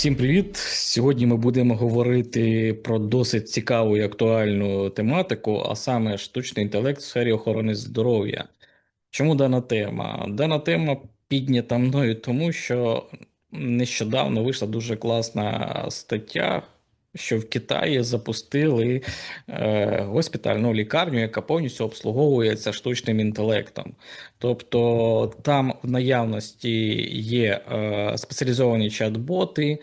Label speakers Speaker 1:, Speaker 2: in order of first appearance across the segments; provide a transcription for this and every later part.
Speaker 1: Всім привіт! Сьогодні ми будемо говорити про досить цікаву і актуальну тематику, а саме штучний інтелект в сфері охорони здоров'я. Чому дана тема? Дана тема піднята мною, тому що нещодавно вийшла дуже класна стаття, що в Китаї запустили е, госпітальну лікарню, яка повністю обслуговується штучним інтелектом. Тобто там в наявності є е, спеціалізовані чат-боти,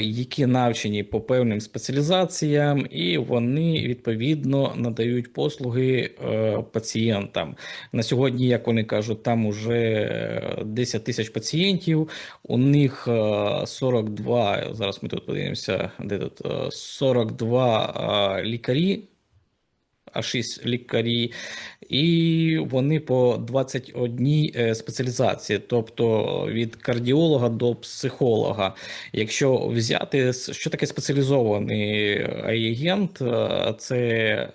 Speaker 1: які навчені по певним спеціалізаціям, і вони відповідно надають послуги е, пацієнтам. На сьогодні, як вони кажуть, там уже 10 тисяч пацієнтів. У них е, 42, зараз ми тут подивимося, де тут е, 42 е, лікарі. А 6 лікарі, і вони по 21 е, спеціалізації, тобто від кардіолога до психолога. Якщо взяти, що таке спеціалізований агент, це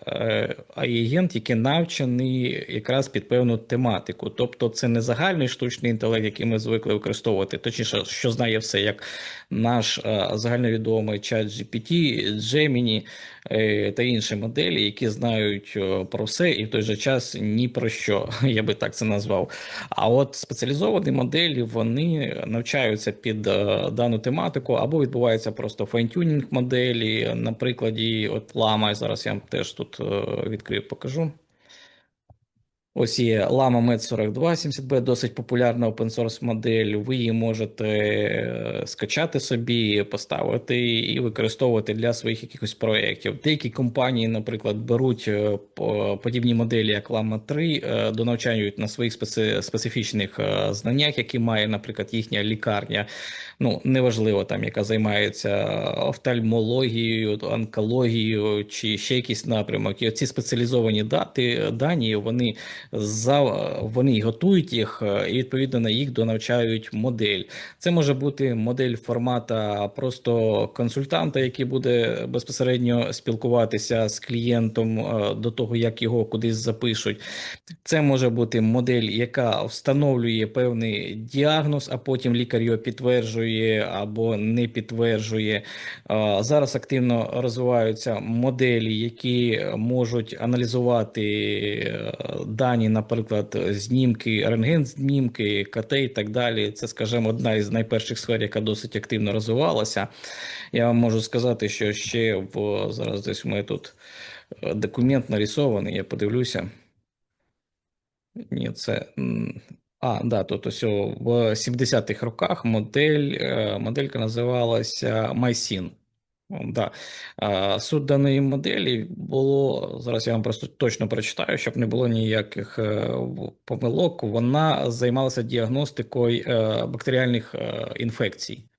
Speaker 1: е, агент, який навчений якраз під певну тематику. Тобто це не загальний штучний інтелект, який ми звикли використовувати, точніше, що знає все, як наш е, загальновідомий чат GPT, Gemini е, та інші моделі, які знають е, про все і в той же час ні про що, я би так це назвав. А от спеціалізовані моделі вони навчаються під е, дану тематику, або відбувається просто файнтюнінг моделі. На прикладі от лама зараз я вам теж тут е, відкрию, покажу. Ось є Lama Med 42 70B, досить популярна open-source модель. Ви її можете е, скачати собі, поставити і використовувати для своїх якихось проєктів. Деякі компанії, наприклад, беруть е, подібні моделі, як Lama 3, е, донавчають на своїх специфічних знаннях, які має, наприклад, їхня лікарня. Ну, неважливо там, яка займається офтальмологією, онкологією чи ще якийсь напрямок. І оці спеціалізовані дати, дані, вони вони готують їх е, і відповідно на їх донавчають модель. Це може бути модель формата просто консультанта, який буде безпосередньо спілкуватися з клієнтом е, до того, як його кудись запишуть. Це може бути модель, яка встановлює певний діагноз, а потім лікар його підтверджує або не підтверджує. Зараз активно розвиваються моделі, які можуть аналізувати е, дані, наприклад, знімки, рентген-знімки, КТ і так далі. Це, скажімо, одна із найперших сфер, яка досить активно розвивалася. Я вам можу сказати, що ще в зараз десь у тут е, документ нарисований, я подивлюся. Ні, це. А, да, тут ось в 70-х роках модель, е, моделька називалася MySyn. Да. Суть даної моделі було, зараз я вам просто точно прочитаю, щоб не було ніяких е, помилок. Вона займалася діагностикою е, бактеріальних е, інфекцій.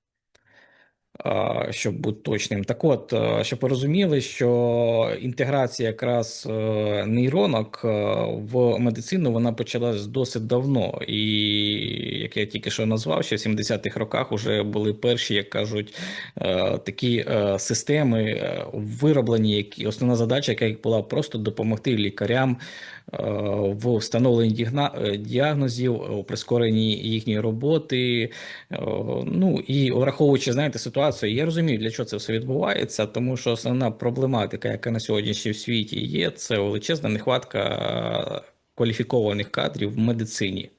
Speaker 1: Щоб бути точним, так от, е, щоб ви розуміли, що інтеграція якраз е, нейронок е, в медицину вона почалась досить давно, і як я тільки що назвав, ще в 70-х роках вже були перші, як кажуть, такі системи вироблені, які основна задача, яка була просто допомогти лікарям в встановленні е, діагнозів, у прискоренні їхньої роботи. Е, Ну і враховуючи, знаєте, ситуацію, я розумію, для чого це все відбувається, тому що основна проблематика, яка на сьогоднішній в світі є, це величезна нехватка е, кваліфікованих кадрів в медицині.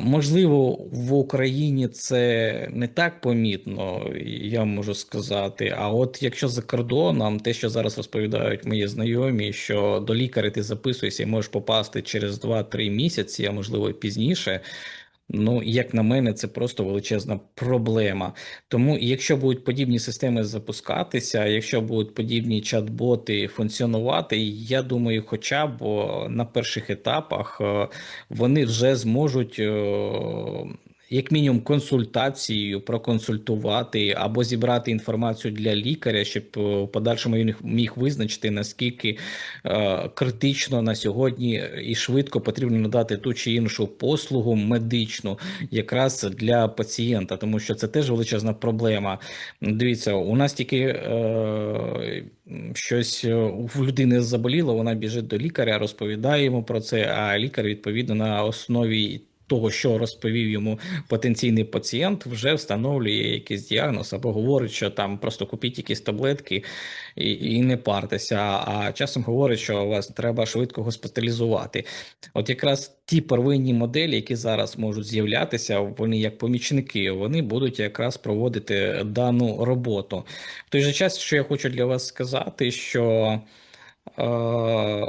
Speaker 1: Можливо, в Україні це не так помітно, я можу сказати. А от якщо за кордоном, те, що зараз розповідають мої знайомі, що до лікаря ти записуєшся і можеш попасти через 2-3 місяці, а можливо пізніше. Ну, як на мене, це просто величезна проблема. Тому, якщо будуть подібні системи запускатися, якщо будуть подібні чат-боти функціонувати, я думаю, хоча б на перших етапах е, вони вже зможуть. Як мінімум консультацією проконсультувати або зібрати інформацію для лікаря, щоб е, в подальшому він міг визначити наскільки е, критично на сьогодні і швидко потрібно надати ту чи іншу послугу медичну, якраз для пацієнта, тому що це теж величезна проблема. Дивіться, у нас тільки е, щось в людини заболіло, вона біжить до лікаря, розповідає йому про це, а лікар відповідно на основі того, що розповів йому потенційний пацієнт, вже встановлює якийсь діагноз або говорить, що там просто купіть якісь таблетки і, і не партеся. А часом говорить, що вас треба швидко госпіталізувати. От якраз ті первинні моделі, які зараз можуть з'являтися, вони як помічники, вони будуть якраз проводити дану роботу. В той же час, що я хочу для вас сказати, що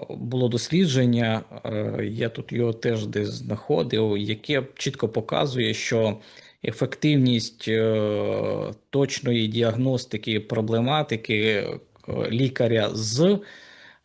Speaker 1: було дослідження, е, я тут його теж десь знаходив, яке чітко показує, що ефективність е, точної діагностики проблематики лікаря з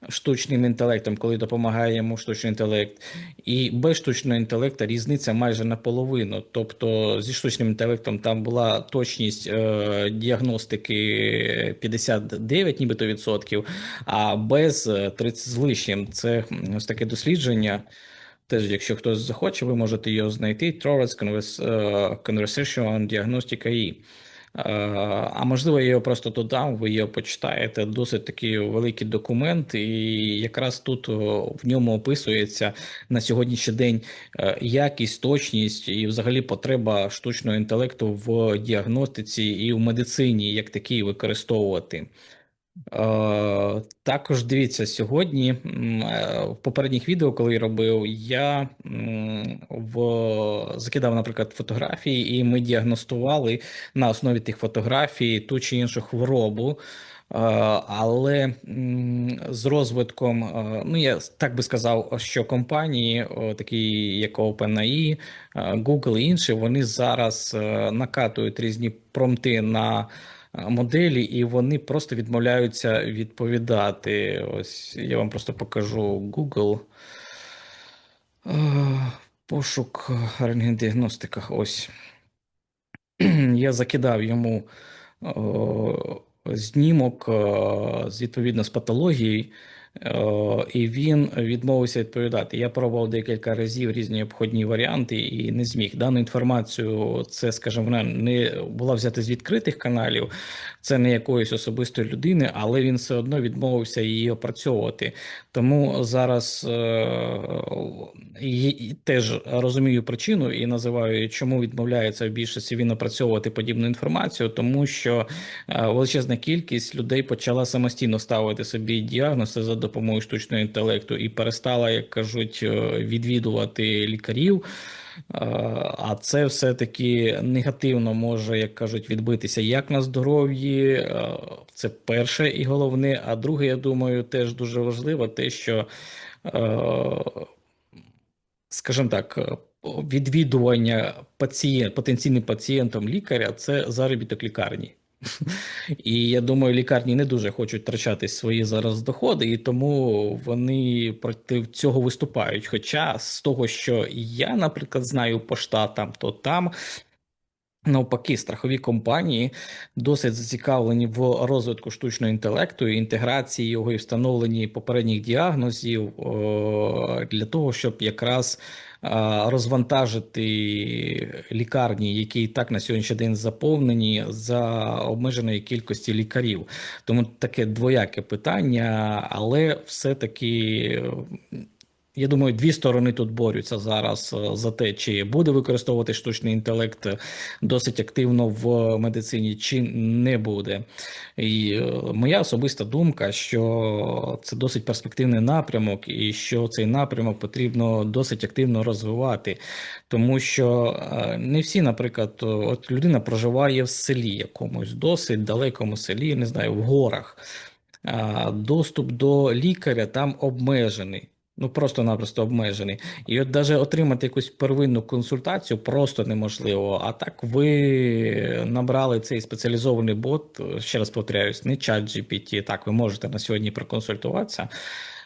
Speaker 1: штучним інтелектом, коли допомагає йому штучний інтелект, і без штучного інтелекту різниця майже наполовину. Тобто зі штучним інтелектом там була точність е, діагностики 59 нібито відсотків, а без 30 з лишнім. Це ось таке дослідження. Теж, якщо хтось захоче, ви можете його знайти. Torres Conversation on Diagnostic AI. А можливо, я його просто додам, ви його почитаєте. Досить такий великий документ, і якраз тут в ньому описується на сьогоднішній день е, якість, точність і, взагалі, потреба штучного інтелекту в діагностиці і в медицині, як такий використовувати. Е, також дивіться, сьогодні е, в попередніх відео, коли я робив, я в закидав, наприклад, фотографії, і ми діагностували на основі тих фотографій ту чи іншу хворобу. Е, але з розвитком, ну я так би сказав, що компанії, такі як OpenAI, Google і інші, вони зараз накатують різні промти на моделі, і вони просто відмовляються відповідати. Ось я вам просто покажу Google. Пошук рентгендіагностиках. Ось. Я закидав йому знімок з відповідно з патологією. Е, і він відмовився відповідати. Я пробував декілька разів різні обходні варіанти і не зміг. Дану інформацію це, скажімо, вона не була взята з відкритих каналів, це не якоїсь особистої людини, але він все одно відмовився її опрацьовувати. Тому зараз е, теж розумію причину і називаю, чому відмовляється в більшості він опрацьовувати подібну інформацію, тому що е, величезна кількість людей почала самостійно ставити собі діагнози за допомогою штучного інтелекту і перестала, як кажуть, е, відвідувати лікарів. Е, а це все-таки негативно може, як кажуть, відбитися як на здоров'ї. Е, це перше і головне. А друге, я думаю, теж дуже важливо те, що, скажімо так, відвідування пацієнт, потенційним пацієнтом лікаря це заробіток лікарні. І я думаю, лікарні не дуже хочуть втрачати свої зараз доходи, і тому вони проти цього виступають. Хоча з того, що я, наприклад, знаю по штатам, то там. Навпаки, страхові компанії досить зацікавлені в розвитку штучного інтелекту, інтеграції його і встановленні попередніх діагнозів для того, щоб якраз розвантажити лікарні, які і так на сьогоднішній день заповнені за обмеженої кількості лікарів. Тому таке двояке питання, але все-таки. Я думаю, дві сторони тут борються зараз е, за те, чи буде використовувати штучний інтелект досить активно в медицині, чи не буде. І е, моя особиста думка, що це досить перспективний напрямок, і що цей напрямок потрібно досить активно розвивати, тому що е, не всі, наприклад, от людина проживає в селі якомусь досить далекому селі, не знаю, в горах. Доступ до лікаря там обмежений. Ну, просто-напросто обмежений. І от навіть отримати якусь первинну консультацію просто неможливо. А так ви набрали цей спеціалізований бот, ще раз повторяюсь, не чат GPT, так ви можете на сьогодні проконсультуватися.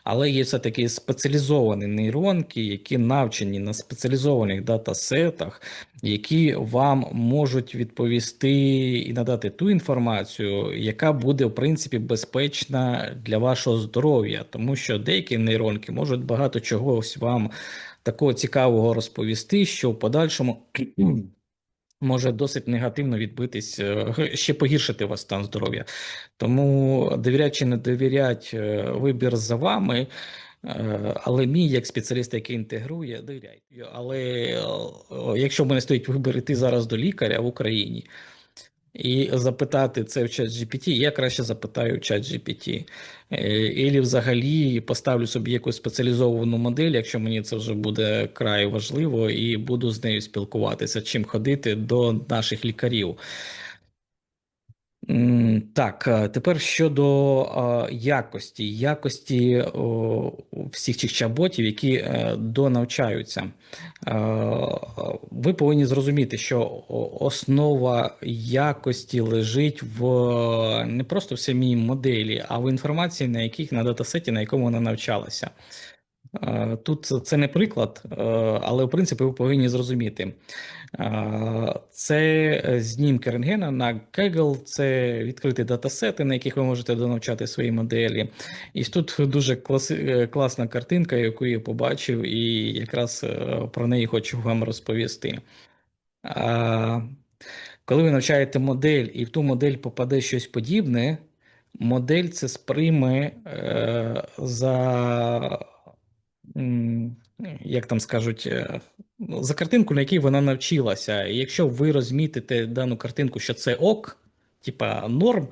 Speaker 1: Але є все-таки спеціалізовані нейронки, які навчені на спеціалізованих датасетах, які вам можуть відповісти і надати ту інформацію, яка буде в принципі безпечна для вашого здоров'я, тому що деякі нейронки можуть багато чогось вам такого цікавого розповісти, що в подальшому. Може досить негативно відбитись, е, ще погіршити вас стан здоров'я. Тому довіряти чи не довіряти, е, вибір за вами. Е, Але мій, як спеціаліст, який інтегрує, довіряйте. Але якщо в мене стоїть вибір іти зараз до лікаря в Україні і запитати це в чат GPT, я краще запитаю в чат GPT. Ілі взагалі поставлю собі якусь спеціалізовану модель, якщо мені це вже буде край важливо, і буду з нею спілкуватися, чим ходити до наших лікарів. Так, е, тепер щодо е, якості, якості всіх цих чат-ботів, які е, донавчаються. Ви повинні зрозуміти, що основа якості лежить в не просто в самій моделі, а в інформації, на яких на датасеті, на якому вона навчалася. Тут це не приклад, але в принципі ви повинні зрозуміти. Це знімки рентгена на Kaggle, це відкриті датасети, на яких ви можете донавчати свої моделі. І тут дуже класи, класна картинка, яку я побачив, і якраз е, про неї хочу вам розповісти. Коли ви навчаєте модель, і в ту модель попаде щось подібне, модель це сприйме е, за як там скажуть, е, за картинку, на якій вона навчилася. І якщо ви розмітите дану картинку, що це ок, типа норм,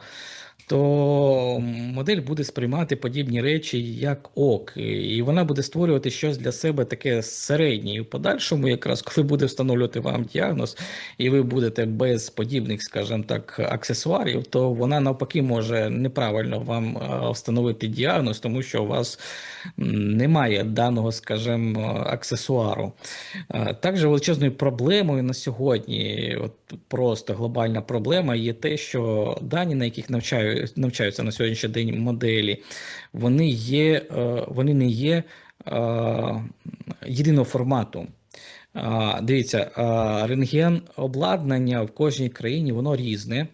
Speaker 1: то модель буде сприймати подібні речі як ок, і вона буде створювати щось для себе таке середнє. І в подальшому, якраз коли буде встановлювати вам діагноз, і ви будете без подібних, скажімо так, аксесуарів, то вона навпаки може неправильно вам е, встановити діагноз, тому що у вас немає даного, скажімо, аксесуару. Е, також величезною проблемою на сьогодні, от просто глобальна проблема, є те, що дані, на яких навчають навчаються на сьогоднішній день моделі, вони є, е, вони не є е, єдиного формату. Дивіться, рентген обладнання в кожній країні воно різне.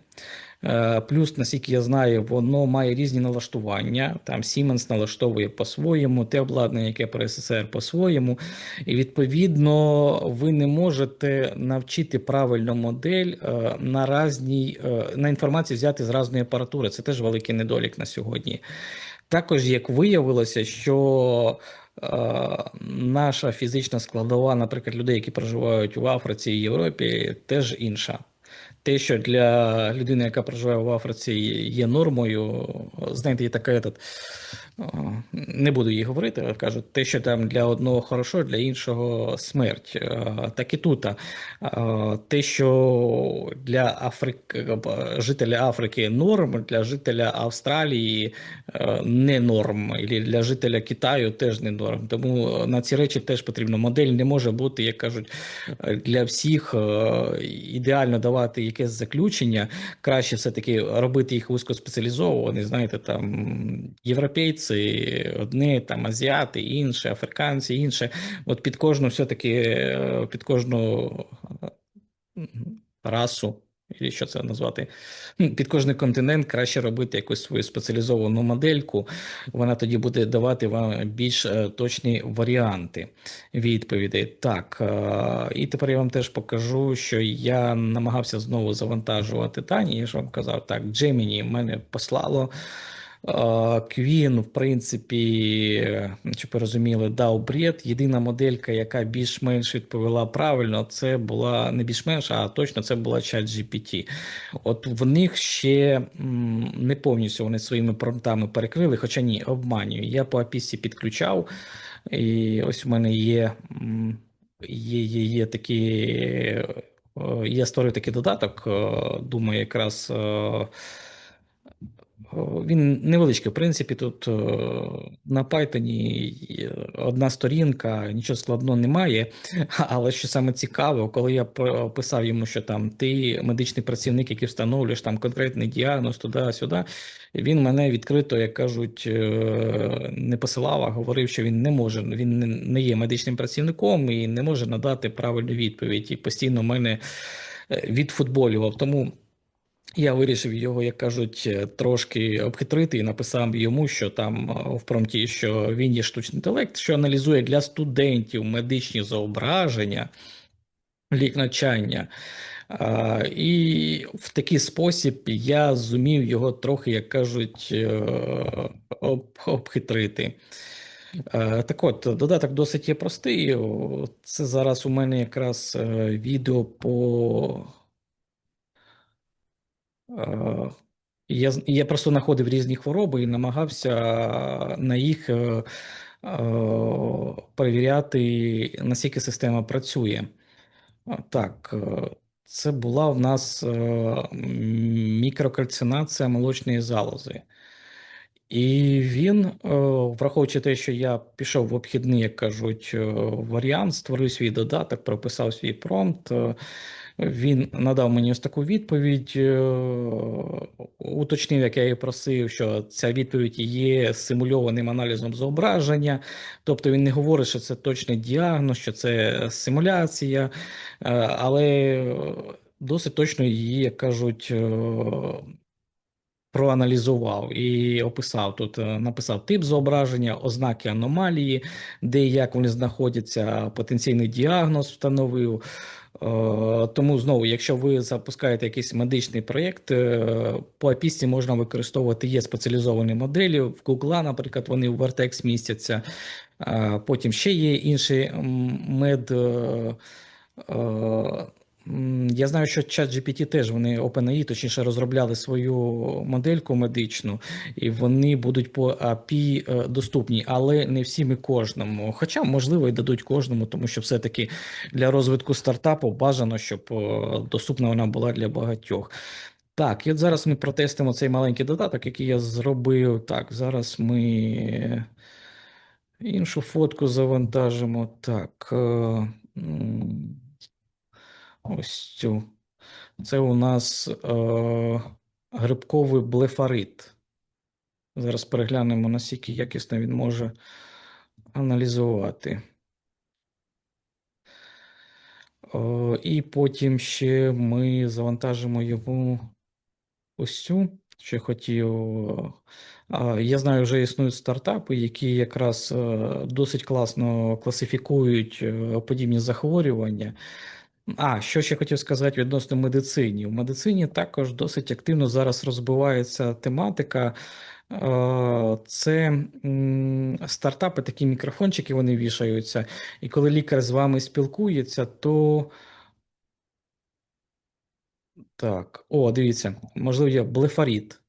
Speaker 1: Е, плюс, наскільки я знаю, воно має різні налаштування. Там Siemens налаштовує по-своєму, те обладнання, яке про СССР по-своєму. І відповідно ви не можете навчити правильну модель е, на різній, е, на інформацію взяти з різної апаратури. Це теж великий недолік на сьогодні. Також, як виявилося, що наша фізична складова, наприклад, людей, які проживають в Африці і Європі, теж інша. Те, що для людини, яка проживає в Африці, є нормою, знаєте, є така этот, не буду її говорити, але кажу, те, що там для одного хорошо, для іншого смерть. Так і тут. Те, що для Африки, жителя Африки норм, для жителя Австралії не норм, і для жителя Китаю теж не норм. Тому на ці речі теж потрібно. Модель не може бути, як кажуть, для всіх ідеально давати якесь заключення. Краще все-таки робити їх вузькоспеціалізовані, знаєте, там європейці індійці, одні там азіати, інші, африканці, інше. От під кожну все-таки е, під кожну расу. І що це назвати? Під кожний континент краще робити якусь свою спеціалізовану модельку. Вона тоді буде давати вам більш е, точні варіанти відповідей. Так, е, і тепер я вам теж покажу, що я намагався знову завантажувати дані. Я ж вам казав, так, Gemini мене послало. Квін, в принципі, чи порозуміли, дав бред. Єдина моделька, яка більш-менш відповіла правильно, це була не більш-менш, а точно це була чат GPT. От в них ще не повністю вони своїми промптами перекрили, хоча ні, обманюю. Я по API підключав, і ось у мене є є, є, є такі. Я створив такий додаток, думаю, якраз він невеличкий, в принципі, тут на Python одна сторінка, нічого складного немає. Але що саме цікаво, коли я писав йому, що там ти медичний працівник, який встановлюєш там конкретний діагноз туди-сюди, він мене відкрито, як кажуть, е, не посилав, а говорив, що він не може, він не є медичним працівником і не може надати правильну відповідь. І постійно мене е, відфутболював. Тому. Я вирішив його, як кажуть, е, трошки обхитрити і написав йому, що там е, в промті, що він є штучний інтелект, що аналізує для студентів медичні зображення, лік навчання. І в такий спосіб я зумів його трохи, як кажуть, е, об, обхитрити. Так от, додаток досить є простий. Це зараз у мене якраз відео по. Е, Я, я просто знаходив різні хвороби і намагався на їх е, е, перевіряти, наскільки система працює. Так, це була в нас мікрокальцинація молочної залози. І він, враховуючи те, що я пішов в обхідний, як кажуть, варіант, створив свій додаток, прописав свій промпт. Він надав мені ось таку відповідь, е, уточнив, як я і просив, що ця відповідь є симульованим аналізом зображення. Тобто він не говорить, що це точний діагноз, що це симуляція, е, але досить точно її, як кажуть, е, проаналізував і описав тут, написав тип зображення, ознаки аномалії, де і як вони знаходяться, потенційний діагноз встановив. Е, Тому знову, якщо ви запускаєте якийсь медичний проєкт, е, по APISC можна використовувати є спеціалізовані моделі. В Google, наприклад, вони в Vertex містяться. Е, Потім ще є інші мед. Е, е, Я знаю, що ChatGPT теж вони OpenAI, точніше, розробляли свою модельку медичну, і вони будуть по API е, доступні, але не всім і кожному. Хоча, можливо, і дадуть кожному, тому що все-таки для розвитку стартапу бажано, щоб е, доступна вона була для багатьох. Так, і от зараз ми протестимо цей маленький додаток, який я зробив. Так, зараз ми іншу фотку завантажимо. Так. Е, Ось цю. Це у нас е, грибковий блефарит. Зараз переглянемо, наскільки якісно він може аналізувати. Е, і потім ще ми завантажимо йому ось цю, що хотів. А, Я знаю, вже існують стартапи, які якраз е, досить класно класифікують е, подібні захворювання. А, що ще хотів сказати відносно медицині. В медицині також досить активно зараз розбивається тематика. Е, Це стартапи, такі мікрофончики, вони вішаються. І коли лікар з вами спілкується, то так, о, дивіться, можливо, є блефарит.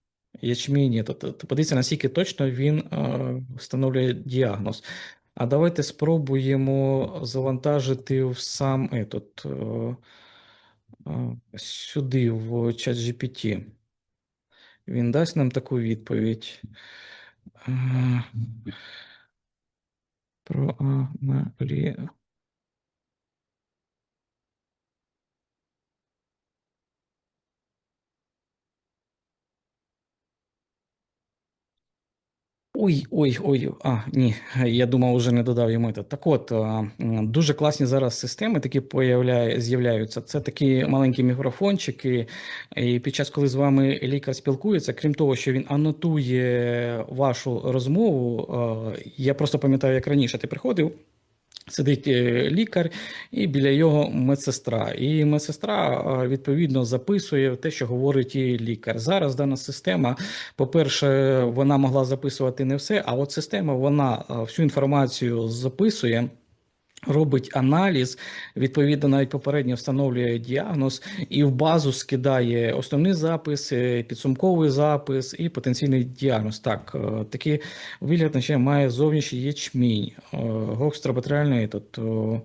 Speaker 1: Ячміні, то, то, то подивіться, наскільки точно він е, встановлює діагноз. А давайте спробуємо завантажити в сам етот, е, е, сюди, в ChatGPT. Він дасть нам таку відповідь. Про Проаналі... Ой, ой, ой, а, ні, я думав, уже не додав йому це. Так от, дуже класні зараз системи такі появляє, з'являються. Це такі маленькі мікрофончики. І під час, коли з вами лікар спілкується, крім того, що він анотує вашу розмову, я просто пам'ятаю, як раніше ти приходив. Сидить е, лікар, і біля його медсестра. І медсестра е, відповідно записує те, що говорить і лікар. Зараз дана система, по-перше, вона могла записувати не все, а от система вона е, всю інформацію записує. Робить аналіз, відповідно, навіть попередньо встановлює діагноз і в базу скидає основний запис, е, підсумковий запис і потенційний діагноз. Так, е, такий вигляд наче має зовнішній ячмінь, е, тобто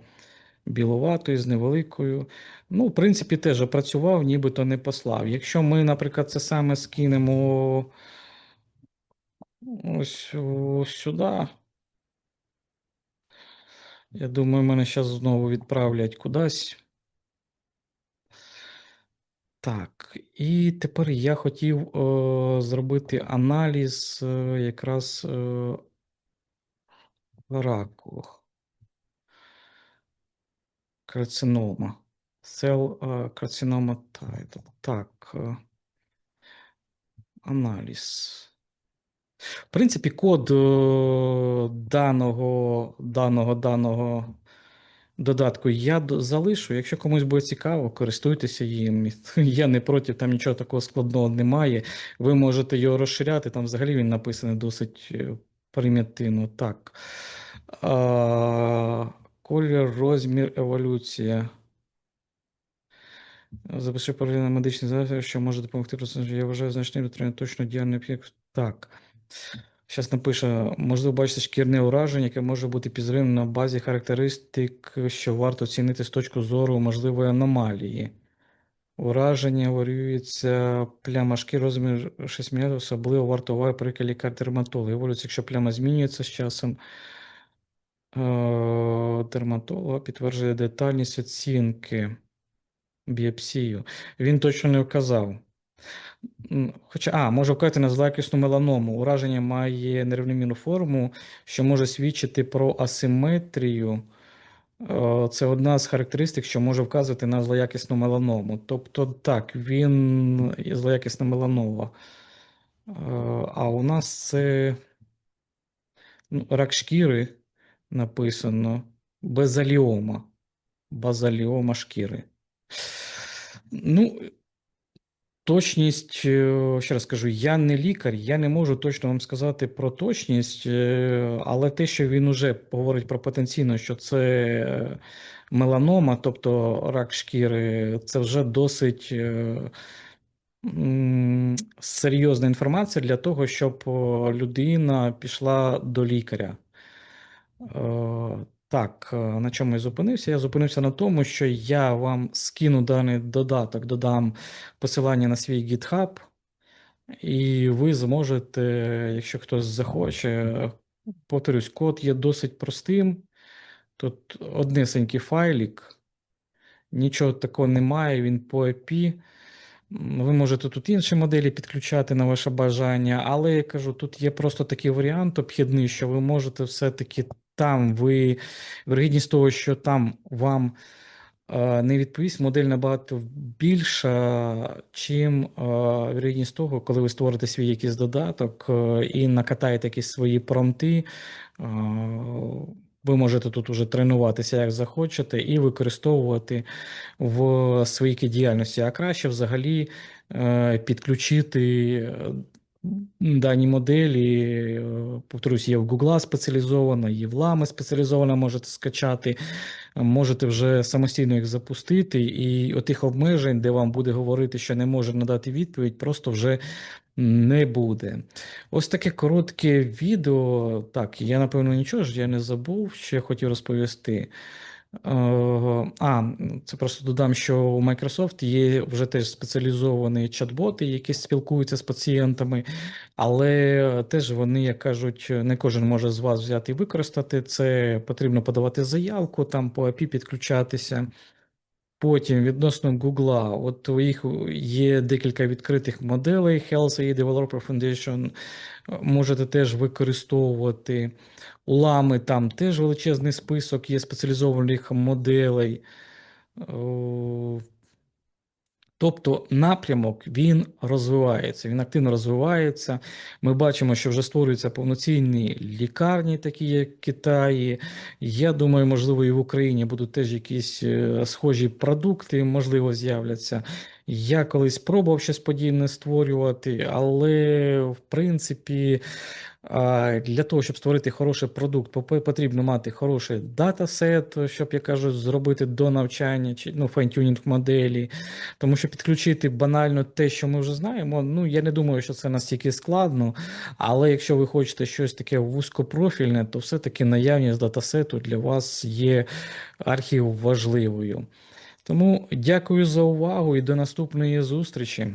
Speaker 1: біловатою, з невеликою. Ну, в принципі, теж опрацював, нібито не послав. Якщо ми, наприклад, це саме скинемо ось сюди. Я думаю, мене зараз знову відправлять кудись. Так, і тепер я хотів е, зробити аналіз е, якраз е, раку. Карцинома. Cell карцинома title. Так. Аналіз. В принципі, код е, даного, даного, даного додатку я залишу. Якщо комусь буде цікаво, користуйтеся їм. Я не проти, там нічого такого складного немає. Ви можете його розширяти. Там взагалі він написаний досить е, примітивно. Так. А, колір, розмір, еволюція. Запиши паралельно медичний засіб, що може допомогти. Я вважаю значним дотримання точно діяльний об'єкт. Так. Зараз напише, можливо, бачите шкірне ураження, яке може бути підземним на базі характеристик, що варто оцінити з точки зору можливої аномалії. Ураження варюється пляма шкіри розмір 6 мм, особливо варто уваги при лікар дерматолога. Еволюція, якщо пляма змінюється з часом, е, дерматолога підтверджує детальність оцінки біопсію. Він точно не вказав. Хоча, а, може вказати на злоякісну меланому. Ураження має нерівномірну форму, що може свідчити про асиметрію. Е, Це одна з характеристик, що може вказувати на злоякісну меланому. Тобто, так, він злоякісна меланова. Е, А у нас це ну, рак шкіри написано базаліома. Базаліома шкіри. Ну, Точність, е, ще раз кажу, я не лікар, я не можу точно вам сказати про точність, е, але те, що він уже говорить про потенційно, що це е, меланома, тобто рак шкіри, це вже досить серйозна інформація для того, щоб людина пішла до лікаря. Так, е, на чому я зупинився? Я зупинився на тому, що я вам скину даний додаток, додам посилання на свій GitHub, і ви зможете, якщо хтось захоче, повторюсь, код є досить простим. Тут однесенький файлик, нічого такого немає, він по API. Ви можете тут інші моделі підключати на ваше бажання, але я кажу, тут є просто такий варіант обхідний, що ви можете все-таки там, ви вірогідність того, що там вам е, не відповість, модель набагато більша, чим е, вірогідність того, коли ви створите свій якийсь додаток е, і накатаєте якісь свої промти. Ви можете тут уже тренуватися як захочете і використовувати в своїй діяльності, а краще взагалі підключити дані моделі. е, Повторюсь, є в Google спеціалізована, є в Lama спеціалізована, можете скачати, можете вже самостійно їх запустити, і отих обмежень, де вам буде говорити, що не може надати відповідь, просто вже не буде. Ось таке коротке відео. Так, я напевно нічого ж я не забув, що я хотів розповісти. Е, А, це просто додам, що у Microsoft є вже теж спеціалізовані чат-боти, які спілкуються з пацієнтами, але теж вони, як кажуть, не кожен може з вас взяти і використати. Це потрібно подавати заявку, там по API підключатися. Потім відносно Google, от у їх є декілька відкритих моделей Health і Developer Foundation. Можете теж використовувати. У Лами там теж величезний список є спеціалізованих моделей. Тобто напрямок він розвивається, він активно розвивається. Ми бачимо, що вже створюються повноцінні лікарні, такі як в Китаї. Я думаю, можливо, і в Україні будуть теж якісь е, схожі продукти, можливо, з'являться. Я колись пробував щось подібне створювати, але в принципі. Для того, щоб створити хороший продукт, потрібно мати хороший датасет, щоб, я кажу, зробити до навчання чи ну, файнтюнінг моделі. Тому що підключити банально те, що ми вже знаємо, ну я не думаю, що це настільки складно. Але якщо ви хочете щось таке вузькопрофільне, то все-таки наявність датасету для вас є архів важливою. Тому дякую за увагу і до наступної зустрічі.